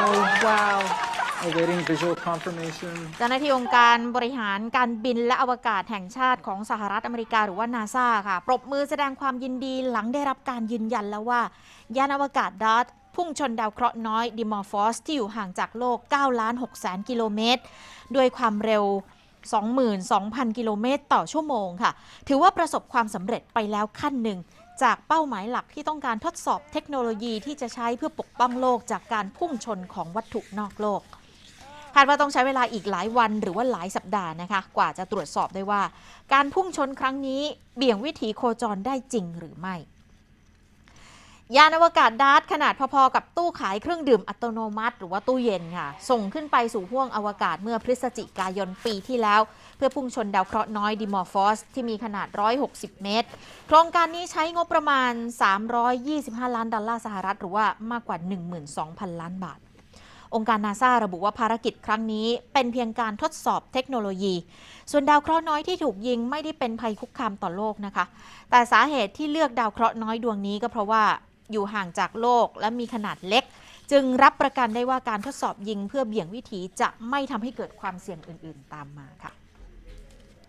Oh, wow. Awaiting visual confirmation. เจ้าหน้าที่องค์การบริหารการบินและอวกาศแห่งชาติของสหรัฐอเมริกาหรือว่านาซาค่ะ ปรบมือแสดงความยินดีหลังได้รับการยืนยันแล้วว่า ยานอวกาศดัตพุ่งชนดาวเคราะห์น้อยดิมอร์ฟอสที่อยู่ห่างจากโลก 9 ล้าน6แสนกิโลเมตร ด้วยความเร็ว 22,000 กิโลเมตรต่อชั่วโมงค่ะ ถือว่าประสบความสำเร็จไปแล้วขั้นหนึ่ง จากเป้าหมายหลักที่ต้องการทดสอบเทคโนโลยีที่จะใช้เพื่อปกป้องโลกจากการพุ่งชนของวัตถุนอกโลกคาดว่าต้องใช้เวลาอีกหลายวันหรือว่าหลายสัปดาห์นะคะ กว่าจะตรวจสอบได้ว่า การพุ่งชนครั้งนี้เบี่ยงวิถีโคจรได้จริงหรือไม่ ยานอวกาศดาร์ตขนาดพอๆกับตู้ขายเครื่องดื่มอัตโนมัติ หรือว่าตู้เย็นค่ะ ส่งขึ้นไปสู่ห้วงอวกาศเมื่อพฤศจิกายนปีที่แล้ว เพื่อพุ่งชนดาวเคราะห์น้อยดิมอร์ฟอสที่มีขนาด 160 เมตร โครงการนี้ใช้งบประมาณ 325 ล้านดอลลาร์สหรัฐ หรือว่ามากกว่า 12,000 ล้านบาท องค์การนาซาระบุว่าภารกิจครั้งนี้เป็นเพียงการทดสอบเทคโนโลยี ส่วนดาวเคราะห์น้อยที่ถูกยิงไม่ได้เป็นภัยคุกคามต่อโลกนะคะ แต่สาเหตุที่เลือกดาวเคราะห์น้อยดวงนี้ก็เพราะว่า อยู่ห่างจากโลกและมีขนาดเล็ก จึงรับประกันได้ว่าการทดสอบยิงเพื่อเบี่ยงวิถีจะไม่ทำให้เกิดความเสี่ยงอื่น ๆ ตามมาค่ะ